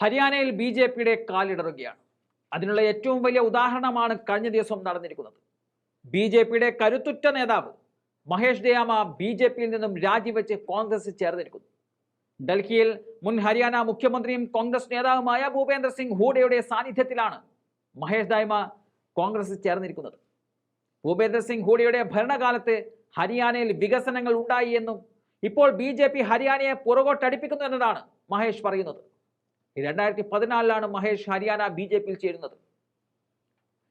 ഹരിയാനയിൽ B J പിയുടെ കാലിടറുകയാണ്. അതിനുള്ള ഏറ്റവും വലിയ ഉദാഹരണമാണ് കഴിഞ്ഞ ദിവസം നടന്നിരിക്കുന്നത്. ബി ജെ പിയുടെ കരുത്തുറ്റ നേതാവ് മഹേഷ് ദയാമ ബി ജെ പിയിൽ നിന്നും രാജിവെച്ച് കോൺഗ്രസ് ചേർന്നിരിക്കുന്നു. ഡൽഹിയിൽ മുൻ ഹരിയാന മുഖ്യമന്ത്രിയും കോൺഗ്രസ് നേതാവുമായ ഭൂപേന്ദ്ര സിംഗ് ഹൂഡയുടെ സാന്നിധ്യത്തിലാണ് മഹേഷ് ദായ്മ കോൺഗ്രസ് ചേർന്നിരിക്കുന്നത്. ഭൂപേന്ദ്ര സിംഗ് ഹൂഡയുടെ ഭരണകാലത്ത് ഹരിയാനയിൽ വികസനങ്ങൾ ഉണ്ടായി എന്നും ഇപ്പോൾ ബി ഹരിയാനയെ പുറകോട്ടടിപ്പിക്കുന്നു എന്നതാണ് മഹേഷ് പറയുന്നത്. രണ്ടായിരത്തി പതിനാലിലാണ് മഹേഷ് ഹരിയാന ബി ജെ പിയിൽ ചേരുന്നത്.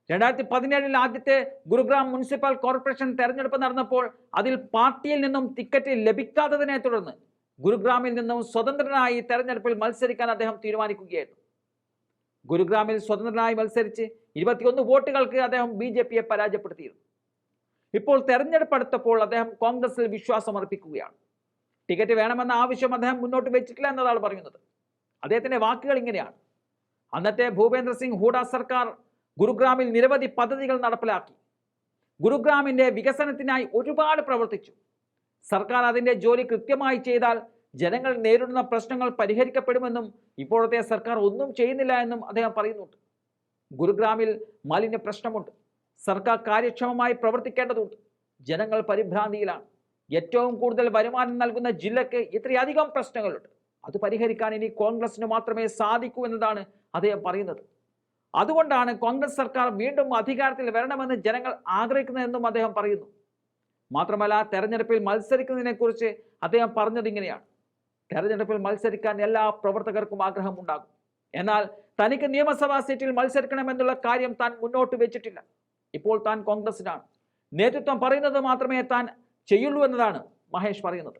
രണ്ടായിരത്തി പതിനേഴിൽ ആദ്യത്തെ ഗുരുഗ്രാം മുനിസിപ്പൽ കോർപ്പറേഷൻ തെരഞ്ഞെടുപ്പ് നടന്നപ്പോൾ അതിൽ പാർട്ടിയിൽ നിന്നും ടിക്കറ്റ് ലഭിക്കാത്തതിനെ തുടർന്ന് ഗുരുഗ്രാമിൽ നിന്നും സ്വതന്ത്രനായി തെരഞ്ഞെടുപ്പിൽ മത്സരിക്കാൻ അദ്ദേഹം തീരുമാനിക്കുകയായിരുന്നു. ഗുരുഗ്രാമിൽ സ്വതന്ത്രനായി മത്സരിച്ച് ഇരുപത്തിയൊന്ന് വോട്ടുകൾക്ക് അദ്ദേഹം ബി ജെ പിയെ പരാജയപ്പെടുത്തിയിരുന്നു. ഇപ്പോൾ തെരഞ്ഞെടുപ്പ് അടുത്തപ്പോൾ അദ്ദേഹം കോൺഗ്രസിൽ വിശ്വാസം അർപ്പിക്കുകയാണ് ടിക്കറ്റ് വേണമെന്ന ആവശ്യം അദ്ദേഹം മുന്നോട്ട് വെച്ചിട്ടില്ല എന്നതാണ് പറയുന്നത്. അദ്ദേഹത്തിന്റെ വാക്കുകൾ ഇങ്ങനെയാണ്. അന്നത്തെ ഭൂപേന്ദ്ര സിംഗ് ഹൂഡ സർക്കാർ ഗുരുഗ്രാമിൽ നിരവധി പദ്ധതികൾ നടപ്പിലാക്കി. ഗുരുഗ്രാമിന്റെ വികസനത്തിനായി ഒരുപാട് പ്രവർത്തിച്ചു. സർക്കാർ അതിന്റെ ജോലി കൃത്യമായി ചെയ്താൽ ജനങ്ങൾ നേരിടുന്ന പ്രശ്നങ്ങൾ പരിഹരിക്കപ്പെടുമെന്നും ഇപ്പോഴത്തെ സർക്കാർ ഒന്നും ചെയ്യുന്നില്ല എന്നും അദ്ദേഹം പറയുന്നുണ്ട്. ഗുരുഗ്രാമിൽ മാലിന്യ പ്രശ്നമുണ്ട്. സർക്കാർ കാര്യക്ഷമമായി പ്രവർത്തിക്കേണ്ടതുണ്ട്. ജനങ്ങൾ പരിഭ്രാന്തിയിലാണ്. ഏറ്റവും കൂടുതൽ വരുമാനം നൽകുന്ന ജില്ലയ്ക്ക് ഇത്രയധികം പ്രശ്നങ്ങളുണ്ട്. അത് പരിഹരിക്കാൻ ഇനി കോൺഗ്രസിന് മാത്രമേ സാധിക്കൂ എന്നതാണ് അദ്ദേഹം പറയുന്നത്. അതുകൊണ്ടാണ് കോൺഗ്രസ് സർക്കാർ വീണ്ടും അധികാരത്തിൽ വരണമെന്ന് ജനങ്ങൾ ആഗ്രഹിക്കുന്നതെന്നും അദ്ദേഹം പറയുന്നു. മാത്രമല്ല തെരഞ്ഞെടുപ്പിൽ മത്സരിക്കുന്നതിനെ കുറിച്ച് അദ്ദേഹം പറഞ്ഞത് ഇങ്ങനെയാണ്. തെരഞ്ഞെടുപ്പിൽ മത്സരിക്കാൻ എല്ലാ പ്രവർത്തകർക്കും ആഗ്രഹമുണ്ടാകും എന്നാൽ തനിക്ക് നിയമസഭാ സീറ്റിൽ മത്സരിക്കണമെന്നുള്ള കാര്യം താൻ മുന്നോട്ട് വെച്ചിട്ടില്ല. ഇപ്പോൾ താൻ കോൺഗ്രസിനാണ്. നേതൃത്വം പറയുന്നത് മാത്രമേ താൻ ചെയ്യുള്ളൂ എന്നതാണ് മഹേഷ് പറയുന്നത്.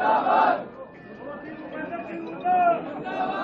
¡Sin trabajo! ¡Sin!